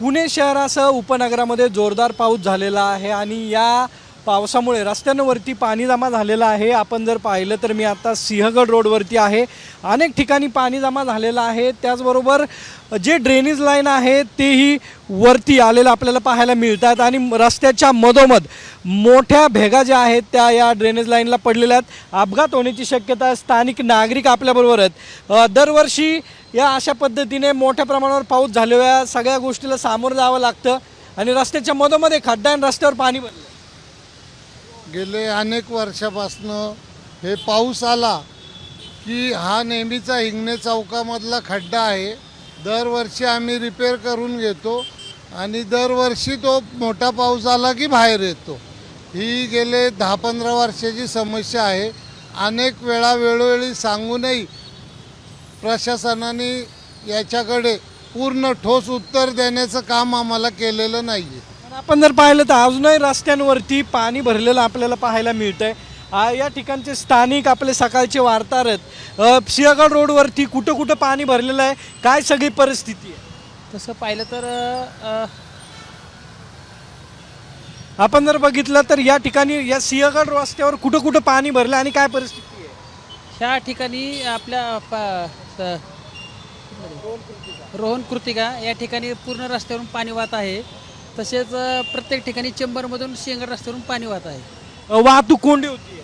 पुणे शहरासह उपनगरामध्ये जोरदार पाऊस झालेला आहे आणि या पावसामुळे रस्त्यांवरती पाणी जमा झालेलं आहे. आपण जर पाहिलं तर मी आता सिंहगड रोडवरती आहे. अनेक ठिकाणी पाणी जमा झालेलं आहे. त्याचबरोबर जे ड्रेनेज लाईन आहे तेही वरती आलेलं आपल्याला पाहायला मिळतात आणि रस्त्याच्या मधोमध मोठ्या भेगा ज्या आहेत त्या या ड्रेनेज लाईनला पडलेल्या आहेत. अपघात होण्याची शक्यता स्थानिक नागरिक आपल्याबरोबर आहेत. दरवर्षी या अशा पद्धतीने मोठ्या प्रमाणावर पाऊस झालेल्या सगळ्या गोष्टीला सामोरं जावं लागतं आणि रस्त्याच्या मधोमध्ये खड्डा आणि रस्त्यावर पाणी भरलं. गेले अनेक वर्षापासनं हे पाऊस आला की हा नेहमीचा हिंगणे चौकामधला खड्डा आहे. दरवर्षी आम्ही रिपेअर करून घेतो आणि दरवर्षी तो मोठा पाऊस आला की बाहेर येतो. ही गेले दहा पंधरा वर्षाची समस्या आहे. अनेक वेळा वेळोवेळी सांगूनही प्रशासनाने याच्याकडे पूर्ण ठोस उत्तर देण्याचं काम आम्हाला केलेलं नाही आहे आपण जर पाहिलं तर अजूनही रस्त्यांवरती पाणी भरलेलं आपल्याला पाहायला मिळतंय. आ, या ठिकाणचे स्थानिक आपले सकाळचे वार्ताहर आहेत. सिंहगड रोडवरती कुठं कुठं पाणी भरलेलं आहे? काय सगळी परिस्थिती आहे? तसं पाहिलं तर अ, आपण जर बघितलं तर या ठिकाणी या सिंहगड रस्त्यावर कुठं कुठं पाणी भरलं आणि काय परिस्थिती आहे? ह्या ठिकाणी आपल्या पा- स- रोहन कृतिका. या ठिकाणी पूर्ण रस्त्यावरून पाणी वाहत आहे. तसेच अ, प्रत्येक ठिकाणी चेंबरमधून शेंगड रस्त्यावरून पाणी वाहत आहे. अ, वाहतूक कोंडी होती.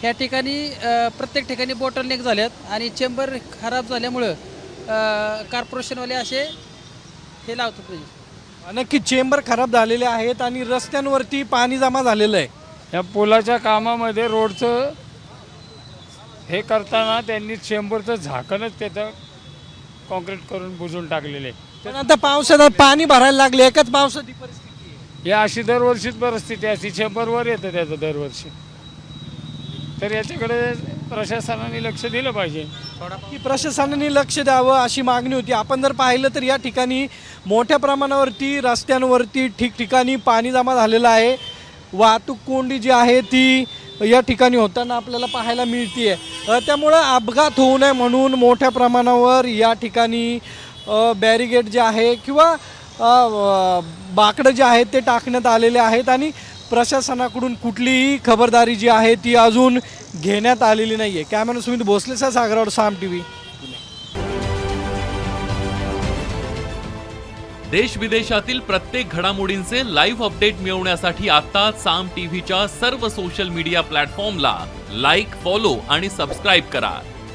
ह्या ठिकाणी अ, प्रत्येक ठिकाणी बॉटल नेक झाल्यात आणि चेंबर खराब झाल्यामुळं कॉर्पोरेशनवाले असे हे लावतात म्हणजे. नक्की चेंबर खराब झालेले आहेत आणि रस्त्यांवरती पाणी जमा झालेलं आहे. या पुलाच्या कामामध्ये रोडचं हे करताना त्यांनी चेंबरचं झाकणच त्याचं कॉन्क्रीट करून बुजून टाकलेले पण आता पावसात पाणी भरायला लागले एकाच पावसात ही परिस्थिती आहे. ही अशी दरवर्षीच परिस्थिती असते चेंबरवर येतं त्याचं दरवर्षी. तर याच्याकडे प्रशासनाने लक्ष दिलं पाहिजे. की प्रशासनाने लक्ष द्यावं अशी मागणी होती. आपण जर पाहिलं तर या ठिकाणी मोठ्या प्रमाणावरती रस्त्यांवरती ठिकठिकाणी पाणी जमा झालेलं आहे. वाहतूक कोंडी जी आहे ती या ठिकाणी होताना आपल्याला पाहायला मिळते त्यामुळं अपघात होऊ नये म्हणून मोठ्या प्रमाणावर या ठिकाणी बॅरिगेट जे आहे किंवा बाकडं जे आहेत ते टाकण्यात आलेले आहेत आणि प्रशासनाकडून कुठलीही खबरदारी जी आहे ती अजून घेण्यात आलेली नाही आहे कॅमेरा सुमित भोसलेचा सागरावर साम टी व्ही देश विदेशातील प्रत्येक घडामोडींचे लाईव्ह अपडेट मिळवण्यासाठी आता साम टीव्हीच्या सर्व सोशल मीडिया प्लॅटफॉर्मला लाईक फॉलो आणि सबस्क्राईब करा.